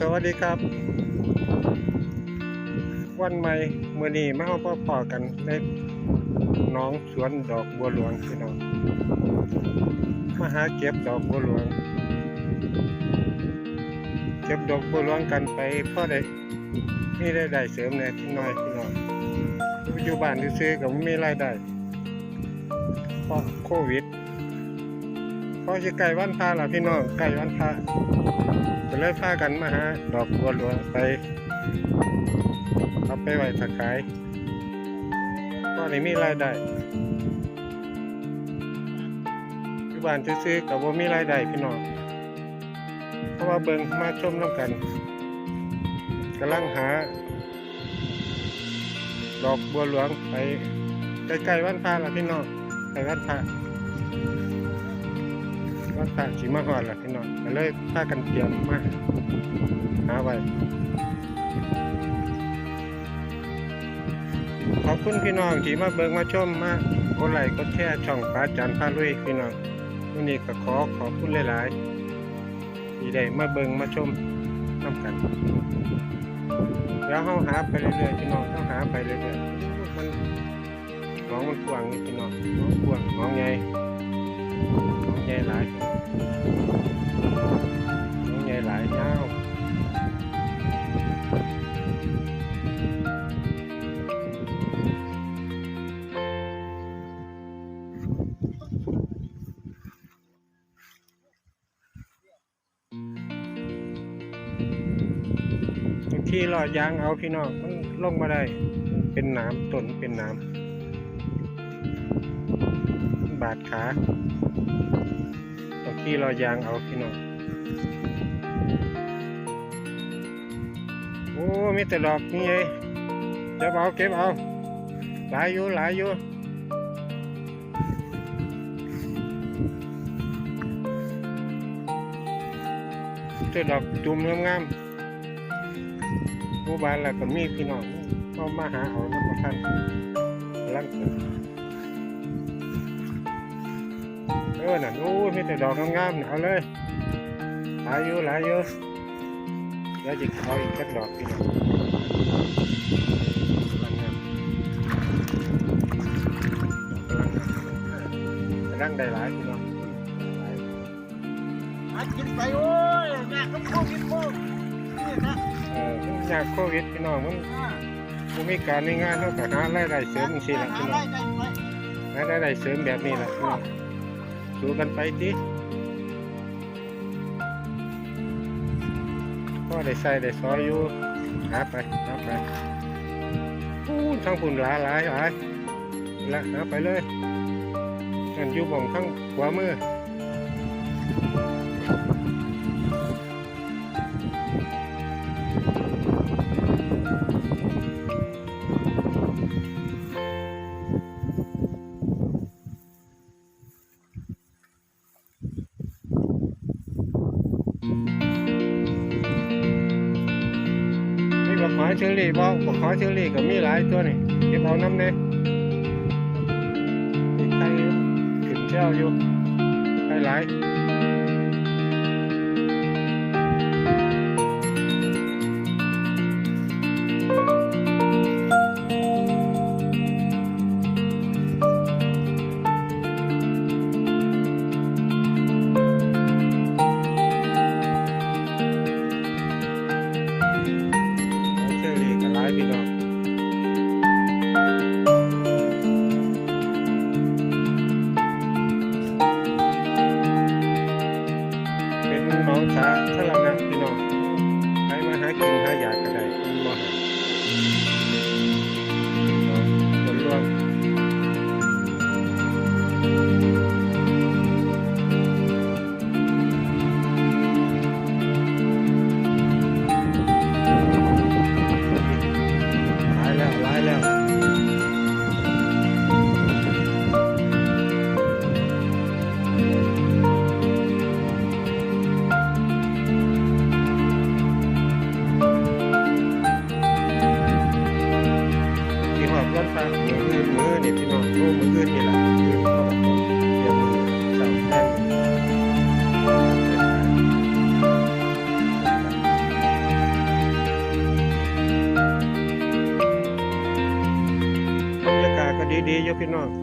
สวัสดีครับ วันใหม่เมื่อนี้มาเอาพ่อพอกันในน้องสวนดอกบัวหลวงพี่น้องมาหาเก็บดอกบัวหลวง เก็บดอกบัวหลวงกันไปพ่อได้มีรายได้เสริมแหน่ที่น้อยพี่น้องอยู่บ้านซื้อกับไมีรายได้เพราะโควิด พอจะไก่วันพาล่ะพี่น้องไก่วันพาก็เลยพากันมาหาดอกบัวหลวงไปเอาไปไว้ถักขายก็ได้มีรายได้อยู่บ้านซื้อๆกับว่ามีรายได้พี่น้องเพราะว่าเบิ่งมาชมน้ำกันกำลังหา ดอกบัวหลวงไปใกล้ๆวันพระละพี่น้องใกล้วันพระวันพระสีมาหอดละพี่น้องก็เลยพากันเตรียมมาหาไว้ขอบคุณพี่น้องที่มาเบิ่งมาชมมากดไลค์กดแชร์ช่องป้าจันพาลุยพี่น้องวันนี้ก็ขอขอบคุณหลายๆที่ได้มาเบิ่งมาชมน้ำกันเดี๋ยวเขาหาไปเรื่อยๆพี่น้องเขาหาไปเรื่อยๆมันน้องมันกว้างนี่พี่น้องหน้องกว้างหน้องใหญ่ น้องใหญ่หลายน้องใหญ่หลายยาวบาทีลอดยางเอาพี่น้องมันลงมาได้ เป็นน้ำต้นเป็นน้ำบาดขา ทีลอดยางเอาพี่น้องโอ้มีแต่ดอกนี่ไงเก็บเอาเก็บเอาหลายอยู่หลายอยู่เจอดอกจุ่มงามๆหมู่บ้านแล้วก็มีพี่น้องก็มาหาเอาน้ำมันท่านลังเกิด เออนั่นโอ้ยมีแต่ดอกงามๆเนี่ยเอาเลยหลายอยู่หลายอยู่เดี๋ยวจะเอาอีกสักดอกพี่น้องกำลังงามกำลังงามกำลังได้หลายพี่น้องหลายหากินไปโอ้ยอยากกับโควิดโควิดนี่นะเอออยากโควิดพี่น้องมันอ่าบ่มีการในงานเขาก็หารายได้เสริมจังซี่ล่ะหาพี่น้อได้งได้ไปหารายได้เสริมแบบนี้ล่ะพี่น้อง ดูกันไปดิพ่อได้ใส่ได้ซอยอยู่หาไปหาไปอู้ทั้งปุ่นหลายหลายหลายละหาไปเลยนั่นอยู่บ่องทั้งขวามือ เชอรี่บ่บ่ขอเชอรี่ก็มีหลายตัวนี่เก็บเอาน้ำเนี่ยมีใครขึ้นเจ้าอยู่ใครหลาย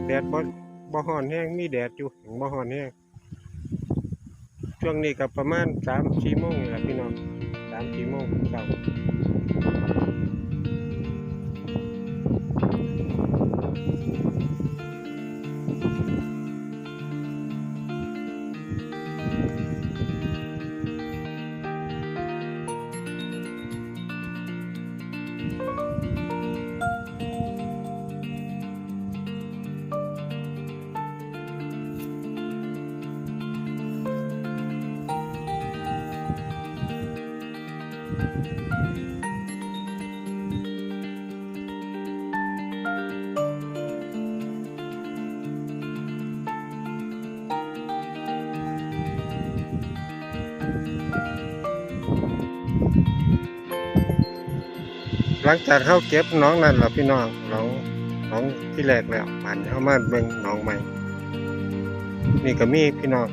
แดดบ่บ่ฮ้อนแห้งมีแดดอยู่บ่ฮ้อนแห้งช่วงนี้ก็ประมาณสามสี่โมงนี่แหละพี่น้อง3-4โมงเช้า หลังจากเข้าเก็บน้องนั่นล่ะพี่น้องน้องน้องที่แรกแล้วผ่านเข้ามาเบิ่งน้องใหม่ นี่ก็มีพี่น้อง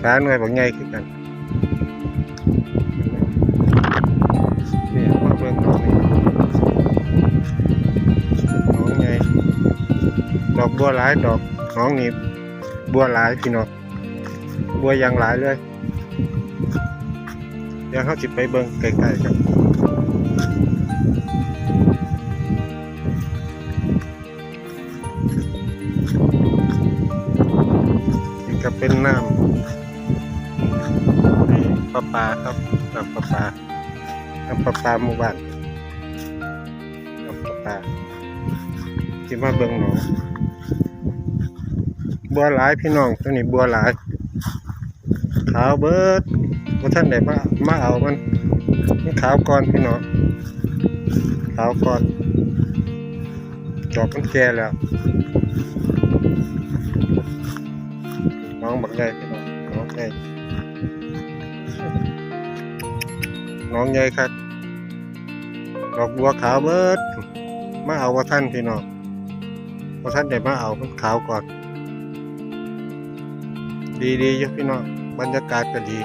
ขาหน่วยบักใหญ่คือกัน บัวหลายดอกน้องนี่บัวหลายพี่น้องบัวย่างหลายเลยเดี๋ยวเขาจิไปเบิ่งใกล้ๆกันนี่ก็เป็นน้ำประปาครับน้ำประปาน้ำประปาหมู่บ้านน้ำประปาที่มาเบิ่งหนอง บัวหลายพี่น้องตัวนี้บัวหลายขาวเบิดว่าท่านไหนมามาเอามันมันขาวก่อนพี่น้องขาวก่อนดอกมันแก่แล้วน้องบักใหญ่พี่น้องน้องใหญ่น้องใหญ่ครับดอกบัวขาวเบิดมาเอาว่าท่านพี่น้องว่าท่านได้มาเอามันขาวก่อน ดีๆอยู่พี่น้องบรรยากาศก็ดี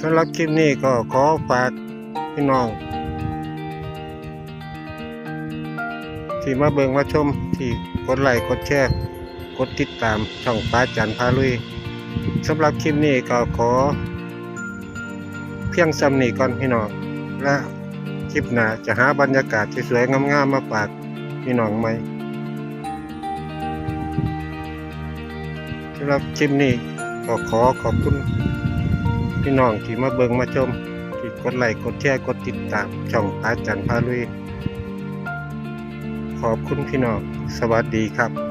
สำหรับคลิปนี้ก็ขอฝากพี่น้อง ที่มาเบิงมาชมที่กดไลค์กดแชร์กดติดตามช่องป้าจันพาลุยสำหรับคลิปนี้ก็ขอ เพียงซ้ำนี้ก่อนพี่น้องและ คลิปหน้าจะหาบรรยากาศสวยๆงามๆมาฝากพี่น้องไหมสำหรับคลิปนี้ก็ขอขอบคุณพี่น้องที่มาเบิงมาชมที่กดไลค์กดแชร์กดติดตามช่องป้าจันพาลุย ขอบคุณพี่น้อง สวัสดีครับ